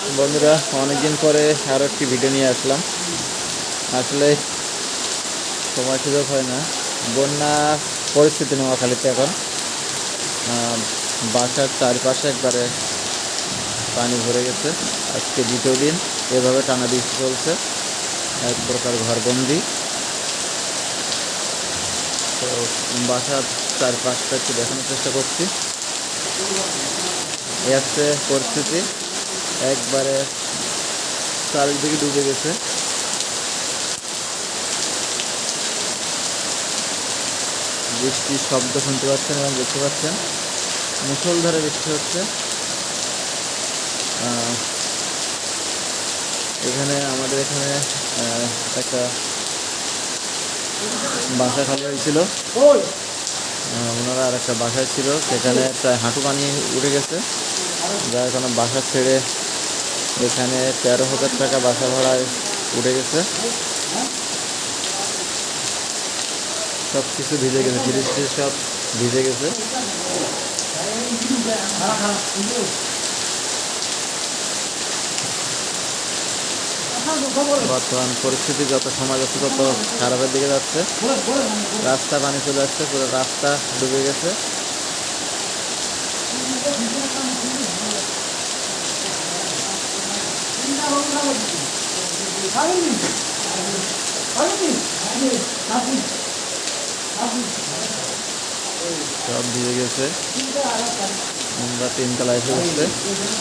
বন্ধুরা, অনেকদিন পরে আরও একটি ভিডিও নিয়ে আসলাম। আসলে সময় সুযোগ হয় না। বন্যা পরিস্থিতি নোয়াখালীতে এখন। বাসার চারপাশে একবারে পানি ভরে গেছে। আজকে দ্বিতীয় দিন। এভাবে টানা বৃষ্টি চলছে। এক প্রকার ঘরবন্দি। তো বাসার চারপাশটা একটু দেখানোর চেষ্টা করছি। এই হচ্ছে পরিস্থিতি। একবারে চারিদিকে ডুবে গেছে। বৃষ্টির শব্দ শুনতে পাচ্ছেন এবং দেখতে পাচ্ছেন মুসলধারে বৃষ্টি হচ্ছে। এখানে আমাদের এখানে একটা বাসা খালি হয়েছিল। ওনারা আর একটা বাসায় ছিল, সেখানে প্রায় হাঁটু পানি উঠে গেছে। যার কারণে বাসা ছেড়ে এখানে তেরো হাজার টাকা বাসা ভাড়ায় উঠে গেছে। সব কিছু ভিজে গেছে, ফ্রিজ ট্রিজ সব ভিজে গেছে। বর্তমান পরিস্থিতি যত সময় যাচ্ছে তত খারাপের দিকে যাচ্ছে। রাস্তা পানি চলে আসছে, পুরো রাস্তা ডুবে গেছে। সব ভিজে গেছে। আমরা তিনতলা এসে বসছে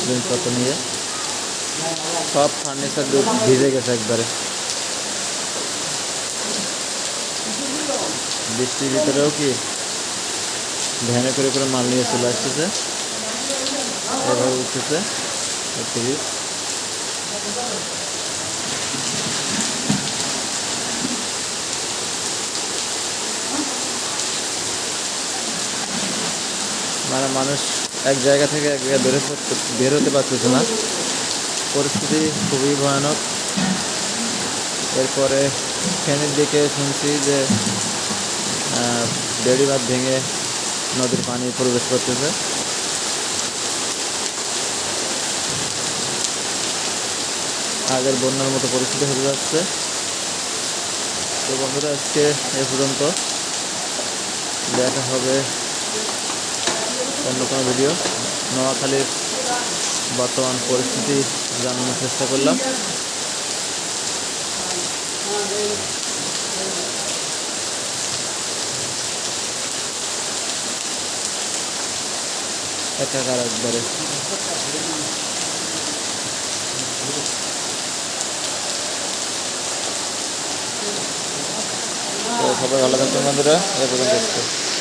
জিনিসপত্র নিয়ে সব ফার্নিচার ভিজে গেছে একবারে। বৃষ্টির ভিতরেও কি ভ্যানে করে করে মাল নিয়ে চলে আসতেছে? এভাবে উঠতেছে। ফ্রিজ মানে মানুষ এক জায়গা থেকে এক জায়গায় বের বের হতে পারতেছে না। পরিস্থিতি খুবই ভয়ানক। এরপরে ফ্যানের দিকে শুনছি যে আহ, বেড়িবাঁধ ভেঙে নদীর পানি প্রবেশ করতেছে। আগের বন্যার মতো পরিস্থিতি হতে যাচ্ছে। তো বন্ধুরা, আজকে এ পর্যন্ত। দেখা হবে অন্য কোনো ভিডিও নোয়াখালীর বর্তমান পরিস্থিতি জানানোর চেষ্টা করলাম। একাকার একবারে। সবাই ভালো থাকবেন বন্ধুরা। এ পর্যন্ত